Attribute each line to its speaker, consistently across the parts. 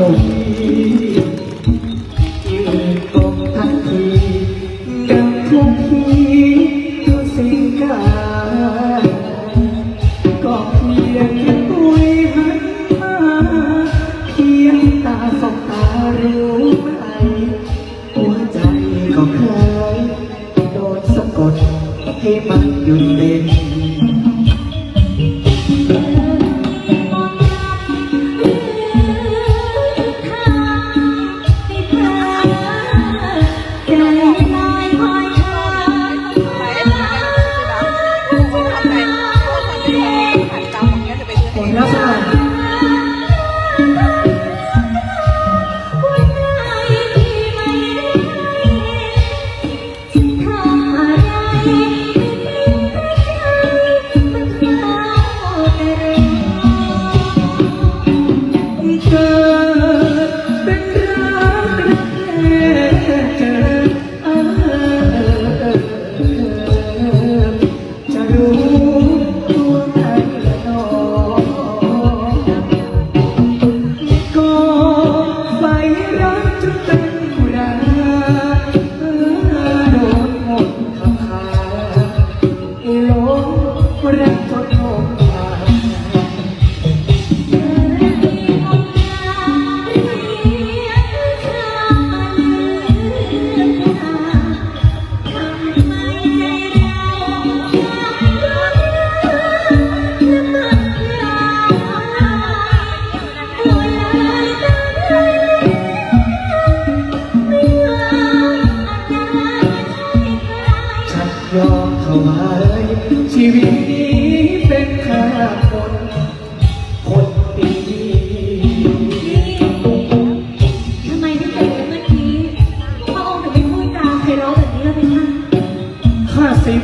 Speaker 1: จบยืนตรงทันทีดังทุกทีทุกสิ่งกายก็เพียงแค่ปุยหันมาเพียงตาสบตารู้ไหมหัวใจก็เคยโดนสะกดให้มันหยุดเ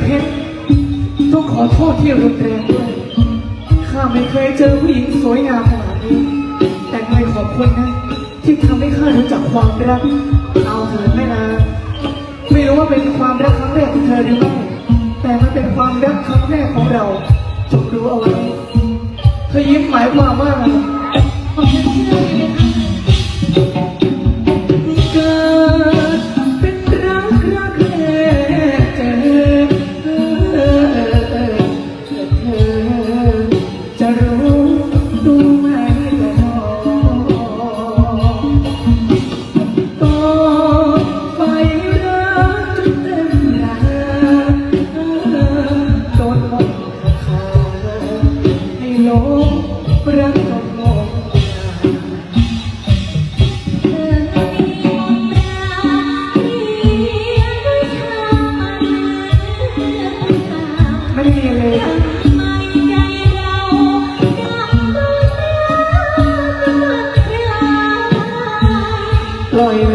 Speaker 1: เพชรต้องขอโทษที่รุนแรงด้วยข้าไม่เคยเจอผู้หญิงสวยงามขนาดนี้ แต่ไม่ขอบคุณนะ ที่ทำให้ข้ารู้จักความรัก เอาเถิดแม่นาไม่รู้ว่าเป็นความรักครั้งแรกของเธอหรือไม่แต่มันเป็นความรักครั้งแรกของเราจงรู้เอาไว้เธอยิ้มหมายความว่าอะไร ให้หลงรักจนหมดไม่มีเลยปล่อยเล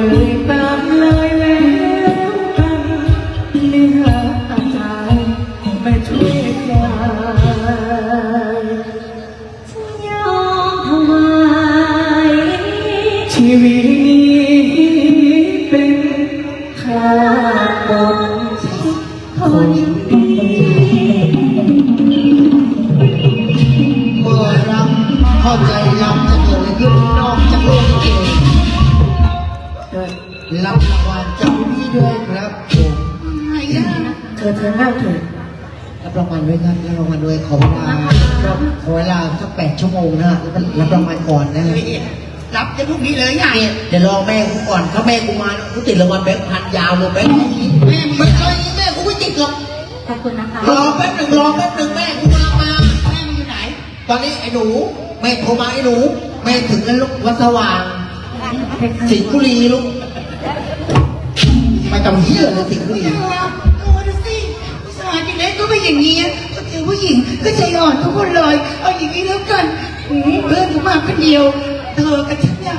Speaker 1: วิตนี้เป็นข้าบนคนดี
Speaker 2: เมื่อรับเข้าใจรับจะเกิดขึ้นนอกจากโลกจริง
Speaker 1: เออ
Speaker 2: รับรางวัลจากพี่ด้วยครับผม
Speaker 1: เธอเธอนั่งเถอะ
Speaker 2: รับรางวัลด้วยครับรับรางวัลด้วยขอเวลาขอเวลาสักแปดชั่วโมงนะแล้วก็รับรางวัลก่อนนะ
Speaker 3: รับจะพรุ่งนี้เลยไง
Speaker 2: เดี๋ยวรอแม่กูก่อนถ้าแม่กูมากูติดรางวัลแบงค์พันยาวเลยแบงค์พันนี้
Speaker 3: แม่มี
Speaker 2: ไม่เคยแม่กูไม่ติดหรอก
Speaker 4: ขอบคุณนะคะ
Speaker 2: รอแป๊บหนึ่งรอแป๊บหนึ่งแม่กูมามา
Speaker 3: แม่มึงอยู่ไหน
Speaker 2: ตอนนี้ไอ้หนูแม่โทรมาไอ้หนู แม่ถึงแล้วลูกวัดสว่างสิงห์บุรีลูกไม่ต้องเชื่อเลยสิงห์บุรี
Speaker 3: โอ้ดูสิผู้ชายที่เล็กก็ไม่อย่างนี้ก็เจอผู้หญิงก็ใจอ่อนทุกคนเลยเอาอย่างนี้แล้วกันหืมเพื่อนกูมาคนเดียว เธอกับฉันเนี่ย